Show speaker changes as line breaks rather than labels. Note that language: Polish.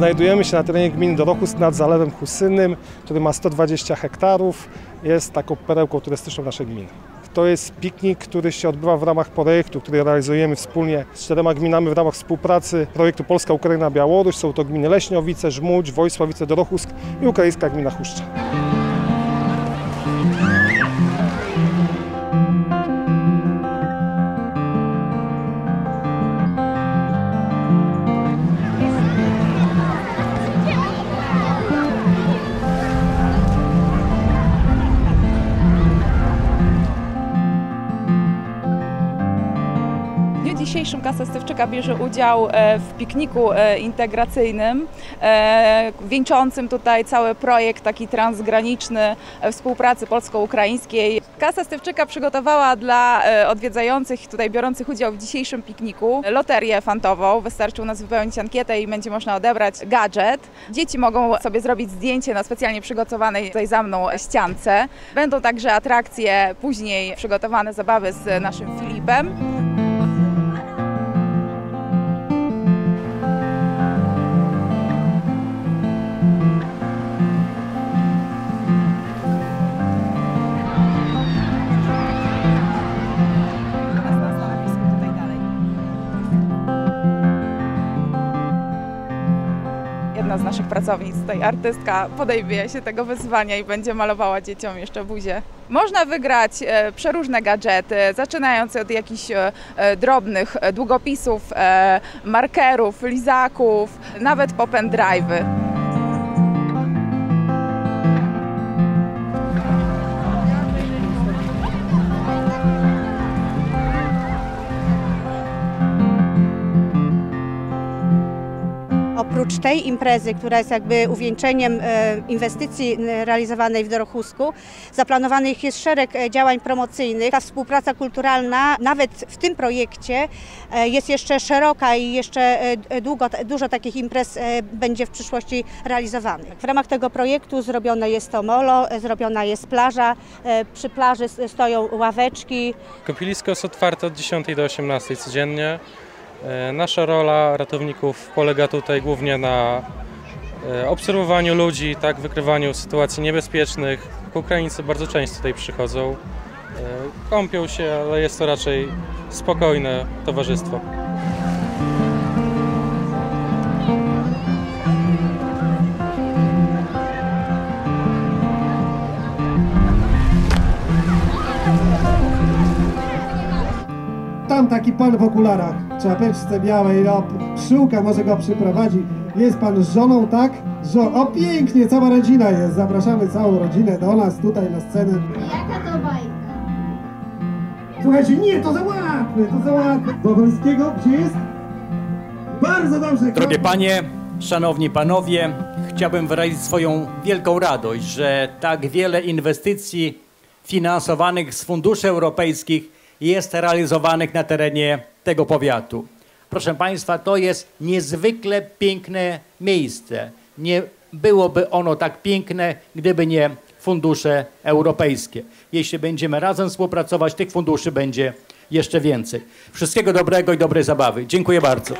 Znajdujemy się na terenie gminy Dorochust nad Zalewem Husynym, który ma 120 hektarów. Jest taką perełką turystyczną naszej gminy. To jest piknik, który się odbywa w ramach projektu, który realizujemy wspólnie z czterema gminami w ramach współpracy projektu Polska, Ukraina, Białoruś. Są to gminy Leśniowice, Żmudź, Wojsławice, Dorochusk i ukraińska gmina Huszcza.
Dzisiejszym Kasa Stewczyka bierze udział e, w pikniku e, integracyjnym, e, wieńczącym tutaj cały projekt taki transgraniczny współpracy polsko-ukraińskiej. Kasa Stewczyka przygotowała dla odwiedzających, tutaj biorących udział w dzisiejszym pikniku, loterię fantową. Wystarczy u nas wypełnić ankietę i będzie można odebrać gadżet. Dzieci mogą sobie zrobić zdjęcie na specjalnie przygotowanej tutaj za mną ściance. Będą także atrakcje, później przygotowane zabawy z naszym Filipem. Jedna z naszych pracownic, tutaj artystka, podejmie się tego wyzwania i będzie malowała dzieciom jeszcze buzię. Można wygrać e, przeróżne gadżety, zaczynając od jakichś e, e, drobnych długopisów, markerów, lizaków, nawet po pendrive'y.
Oprócz tej imprezy, która jest jakby uwieńczeniem e, inwestycji realizowanej w Dorochusku, zaplanowanych jest szereg e, działań promocyjnych. Ta współpraca kulturalna nawet w tym projekcie e, jest jeszcze szeroka i jeszcze długo, dużo takich imprez będzie w przyszłości realizowanych. W ramach tego projektu zrobione jest to molo, zrobiona jest plaża, przy plaży stoją ławeczki,
Kąpielisko jest otwarte od 10 do 18 codziennie. E, Nasza rola ratowników polega tutaj głównie na e, obserwowaniu ludzi, tak, wykrywaniu sytuacji niebezpiecznych. Ukraińcy bardzo często tutaj przychodzą, e, kąpią się, ale jest to raczej spokojne towarzystwo.
Tam taki pan w okularach, czapeczce białej, no, pszczółka może go przyprowadzi. Jest pan z żoną, tak? Żo o, pięknie, cała rodzina jest. Zapraszamy całą rodzinę do nas tutaj na scenę.
Jaka to bajka?
Słuchajcie, nie, to za łatwe, to za łatwe. Wawelskiego, gdzie jest? Bardzo dobrze.
Drogie panie, szanowni panowie, chciałbym wyrazić swoją wielką radość, że tak wiele inwestycji finansowanych z funduszy europejskich jest realizowanych na terenie tego powiatu. Proszę państwa, to jest niezwykle piękne miejsce. Nie byłoby ono tak piękne, gdyby nie fundusze europejskie. Jeśli będziemy razem współpracować, tych funduszy będzie jeszcze więcej. Wszystkiego dobrego i dobrej zabawy. Dziękuję bardzo.